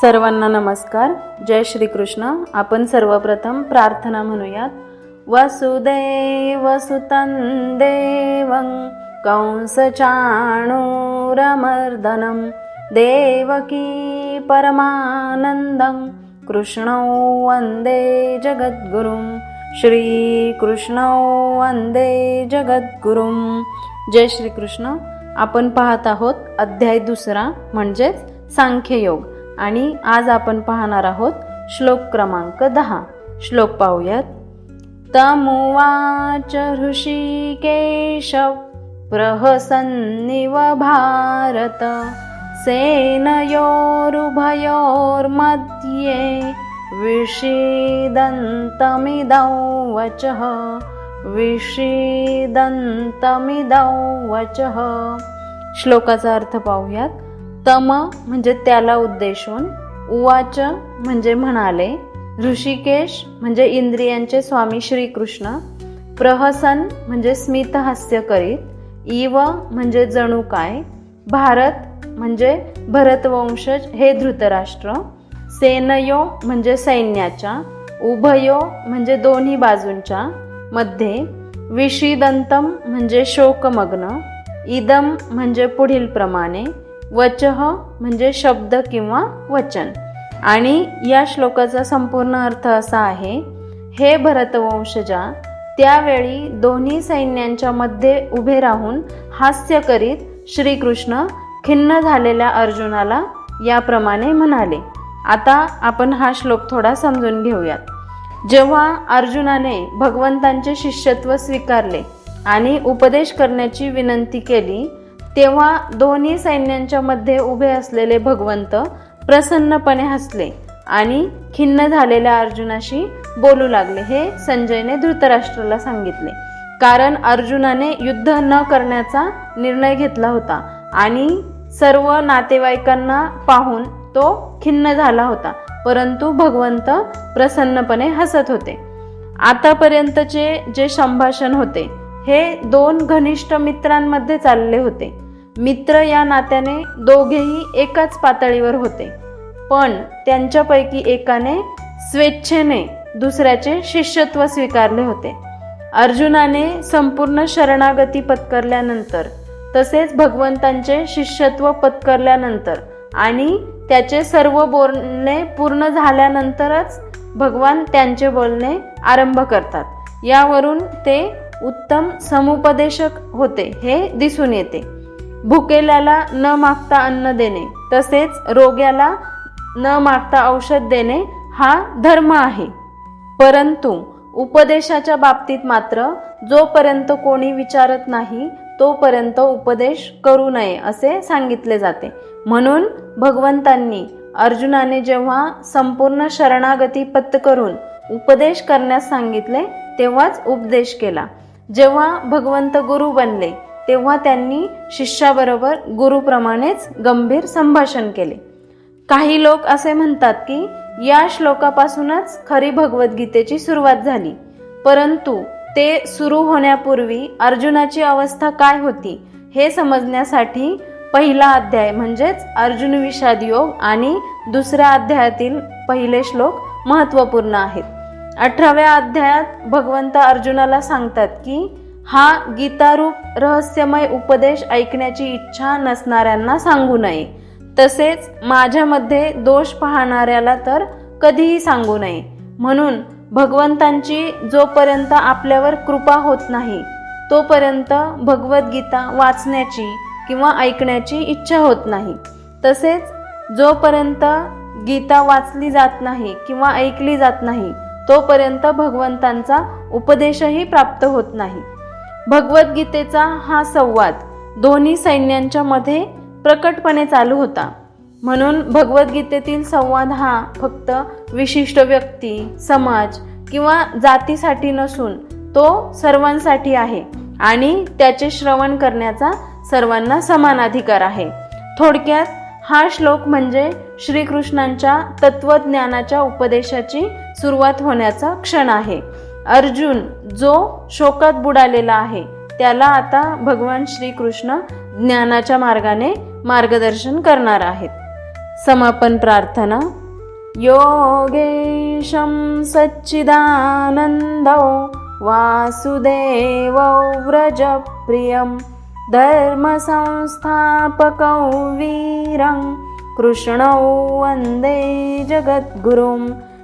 सर्वांना नमस्कार. जय श्रीकृष्ण. आपण सर्वप्रथम प्रार्थना म्हणूयात. वसुदेवसुतं देवं कंसचाणूरमर्दनं देवकी परमानन्दं कृष्णौ वन्दे जगद्गुरुं श्रीकृष्णौ वन्दे जगद्गुरुं. जय श्रीकृष्ण. आपण पाहत आहोत अध्याय दुसरा म्हणजेच सांख्ययोग. आणि आज आपण पाहणार आहोत श्लोक क्रमांक दहा. श्लोक पाहूयात. तमुवाच ऋषिकेश प्रहसन्निव भारत सेनयोरुभयोर्मध्ये विषीदन्तमिदौ वचः विषीदन्तमिदौ वचः. श्लोकाचा अर्थ पाहूयात. तम म्हणजे त्याला उद्देशून उवाच म्हणजे म्हणाले ऋषिकेश म्हणजे इंद्रियांचे स्वामी श्रीकृष्ण प्रहसन म्हणजे स्मितहास्य करीत इव म्हणजे जणू काय भारत म्हणजे भरतवंशज हे धृतराष्ट्र सेनयो म्हणजे सैन्याच्या उभयो म्हणजे दोन्ही बाजूंच्या मध्ये विषिदंतम म्हणजे शोकमग्न इदम म्हणजे पुढील प्रमाणे वचह म्हणजे शब्द किंवा वचन. आणि या श्लोकाचा संपूर्ण अर्थ असा आहे हे भरतवंशजा त्यावेळी दोन्ही सैन्यांच्या मध्ये उभे राहून हास्य करीत श्रीकृष्ण खिन्न झालेल्या अर्जुनाला याप्रमाणे म्हणाले. आता आपण हा श्लोक थोडा समजून घेऊयात. जेव्हा अर्जुनाने भगवंतांचे शिष्यत्व स्वीकारले आणि उपदेश करण्याची विनंती केली तेव्हा दोन्ही सैन्यांच्या मध्ये उभे असलेले भगवंत प्रसन्नपणे हसले आणि खिन्न झालेल्या अर्जुनाशी बोलू लागले. हे संजयने धृतराष्ट्राला सांगितले. कारण अर्जुनाने युद्ध न करण्याचा निर्णय घेतला होता आणि सर्व नातेवाईकांना पाहून तो खिन्न झाला होता. परंतु भगवंत प्रसन्नपणे हसत होते. आतापर्यंतचे जे संभाषण होते हे दोन घनिष्ठ मित्रांमध्ये चालले होते. मित्र या नात्याने दोघेही एकाच पातळीवर होते. पण त्यांच्यापैकी एकाने स्वेच्छेने दुसऱ्याचे शिष्यत्व स्वीकारले होते. अर्जुनाने संपूर्ण शरणागती पत्करल्यानंतर तसेच भगवंतांचे शिष्यत्व पत्करल्यानंतर आणि त्याचे सर्व बोलणे पूर्ण झाल्यानंतरच भगवान त्यांचे बोलणे आरंभ करतात. यावरून ते उत्तम समुपदेशक होते हे दिसून येते. भुकेल्याला न मागता अन्न देणे तसेच रोग्याला न मागता औषध देणे हा धर्म आहे. परंतु उपदेशाच्या बाबतीत मात्र जोपर्यंत कोणी विचारत नाही तोपर्यंत उपदेश करू नये असे सांगितले जाते. म्हणून भगवंतांनी अर्जुनाने जेव्हा संपूर्ण शरणागती पत्करून उपदेश करण्यास सांगितले तेव्हाच उपदेश केला. जेव्हा भगवंत गुरु बनले तेव्हा त्यांनी शिष्याबरोबर गुरुप्रमाणेच गंभीर संभाषण केले. काही लोक असे म्हणतात की या श्लोकापासूनच खरी भगवद्गीतेची सुरुवात झाली. परंतु ते सुरू होण्यापूर्वी अर्जुनाची अवस्था काय होती हे समजण्यासाठी पहिला अध्याय म्हणजेच अर्जुन विषाद योग आणि दुसऱ्या अध्यायातील पहिले श्लोक महत्त्वपूर्ण आहेत. अठराव्या अध्यायात भगवंत अर्जुनाला सांगतात की हा गीतारूप रहस्यमय उपदेश ऐकण्याची इच्छा नसणाऱ्यांना सांगू नये. तसेच माझ्यामध्ये दोष पाहणाऱ्याला तर कधीही सांगू नये. म्हणून भगवंतांची जोपर्यंत आपल्यावर कृपा होत नाही तोपर्यंत भगवद्गीता वाचण्याची किंवा ऐकण्याची इच्छा होत नाही. तसेच जोपर्यंत गीता वाचली जात नाही किंवा ऐकली जात नाही तोपर्यंत भगवंतांचा उपदेशही प्राप्त होत नाही. भगवद्गीतेचा हा संवाद दोन्ही सैन्यांच्या मध्ये प्रकटपणे चालू होता. म्हणून भगवद्गीतेतील संवाद हा फक्त विशिष्ट व्यक्ती समाज किंवा जातीसाठी नसून तो सर्वांसाठी आहे आणि त्याचे श्रवण करण्याचा सर्वांना समान अधिकार आहे. थोडक्यात हा श्लोक म्हणजे श्रीकृष्णांच्या तत्वज्ञानाच्या उपदेशाची सुरुवात होण्याचा क्षण आहे. अर्जुन जो शोकात बुडालेला आहे त्याला आता भगवान श्रीकृष्ण ज्ञानाच्या मार्गाने मार्गदर्शन करणार आहेत. समापन प्रार्थना. योगेशं सच्चिदानन्दौ वासुदेवौ व्रजप्रियं धर्मसंस्थापकौ वीरं कृष्णौ वन्दे जगद्गुरुं